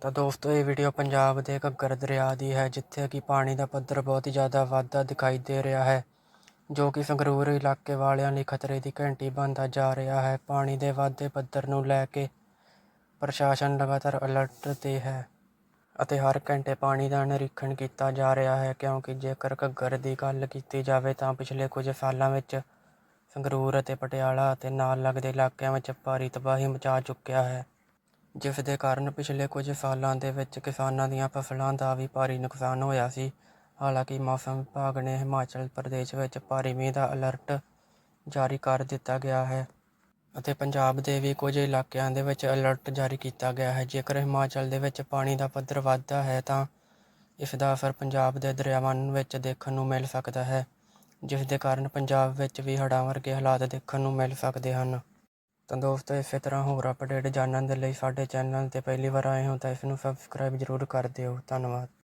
ਤਾਂ ਦੋਸਤੋ, ਇਹ ਵੀਡੀਓ ਪੰਜਾਬ ਦੇ ਘੱਗਰ ਦਰਿਆ ਦੀ ਹੈ, ਜਿੱਥੇ ਕਿ ਪਾਣੀ ਦਾ ਪੱਧਰ ਬਹੁਤ ਹੀ ਜ਼ਿਆਦਾ ਵਾਧਾ ਦਿਖਾਈ ਦੇ ਰਿਹਾ ਹੈ, ਜੋ ਕਿ ਸੰਗਰੂਰ ਇਲਾਕੇ ਵਾਲਿਆਂ ਲਈ ਖਤਰੇ ਦੀ ਘੰਟੀ ਬਣਦਾ ਜਾ ਰਿਹਾ ਹੈ। ਪਾਣੀ ਦੇ ਵਾਧੇ ਪੱਧਰ ਨੂੰ ਲੈ ਕੇ ਪ੍ਰਸ਼ਾਸਨ ਲਗਾਤਾਰ ਅਲਰਟ ਤੇ ਹੈ ਅਤੇ ਹਰ ਘੰਟੇ ਪਾਣੀ ਦਾ ਨਿਰੀਖਣ ਕੀਤਾ ਜਾ ਰਿਹਾ ਹੈ, ਕਿਉਂਕਿ ਜੇਕਰ ਘੱਗਰ ਦੀ ਗੱਲ ਕੀਤੀ ਜਾਵੇ ਤਾਂ ਪਿਛਲੇ ਕੁਝ ਸਾਲਾਂ ਵਿੱਚ ਸੰਗਰੂਰ ਅਤੇ ਪਟਿਆਲਾ ਅਤੇ ਨਾਲ ਲੱਗਦੇ ਇਲਾਕਿਆਂ ਵਿੱਚ ਭਾਰੀ ਤਬਾਹੀ ਮਚਾ ਚੁੱਕਿਆ ਹੈ। ਜਿਸ ਦੇ ਕਾਰਨ ਪਿਛਲੇ ਕੁਝ ਸਾਲਾਂ ਦੇ ਵਿੱਚ ਕਿਸਾਨਾਂ ਦੀਆਂ ਫਸਲਾਂ ਦਾ ਵੀ ਭਾਰੀ ਨੁਕਸਾਨ ਹੋਇਆ ਸੀ। ਹਾਲਾਂਕਿ ਮੌਸਮ ਵਿਭਾਗ ਨੇ ਹਿਮਾਚਲ ਪ੍ਰਦੇਸ਼ ਵਿੱਚ ਭਾਰੀ ਮੀਂਹ ਦਾ ਅਲਰਟ ਜਾਰੀ ਕਰ ਦਿੱਤਾ ਗਿਆ ਹੈ ਅਤੇ ਪੰਜਾਬ ਦੇ ਵੀ ਕੁਝ ਇਲਾਕਿਆਂ ਦੇ ਵਿੱਚ ਅਲਰਟ ਜਾਰੀ ਕੀਤਾ ਗਿਆ ਹੈ। ਜੇਕਰ ਹਿਮਾਚਲ ਦੇ ਵਿੱਚ ਪਾਣੀ ਦਾ ਪੱਧਰ ਵੱਧਦਾ ਹੈ ਤਾਂ ਇਸ ਦਾ ਅਸਰ ਪੰਜਾਬ ਦੇ ਦਰਿਆਵਾਂ ਵਿੱਚ ਦੇਖਣ ਨੂੰ ਮਿਲ ਸਕਦਾ ਹੈ ਜਿਸ ਦੇ ਕਾਰਨ ਪੰਜਾਬ ਵਿੱਚ ਵੀ ਹੜ੍ਹਾਂ ਵਰਗੇ ਹਾਲਾਤ ਦੇਖਣ ਨੂੰ ਮਿਲ ਸਕਦੇ ਹਨ। ਤਾਂ ਦੋਸਤੋ ਇਸੇ ਤਰ੍ਹਾਂ ਹੋਰ ਅਪਡੇਟ ਜਾਣਨ ਦੇ ਲਈ ਸਾਡੇ ਚੈਨਲ ਤੇ ਪਹਿਲੀ ਵਾਰ ਆਏ ਹੋ ਤਾਂ ਇਸ ਨੂੰ ਸਬਸਕ੍ਰਾਈਬ ਜ਼ਰੂਰ ਕਰ ਦਿਓ। ਧੰਨਵਾਦ।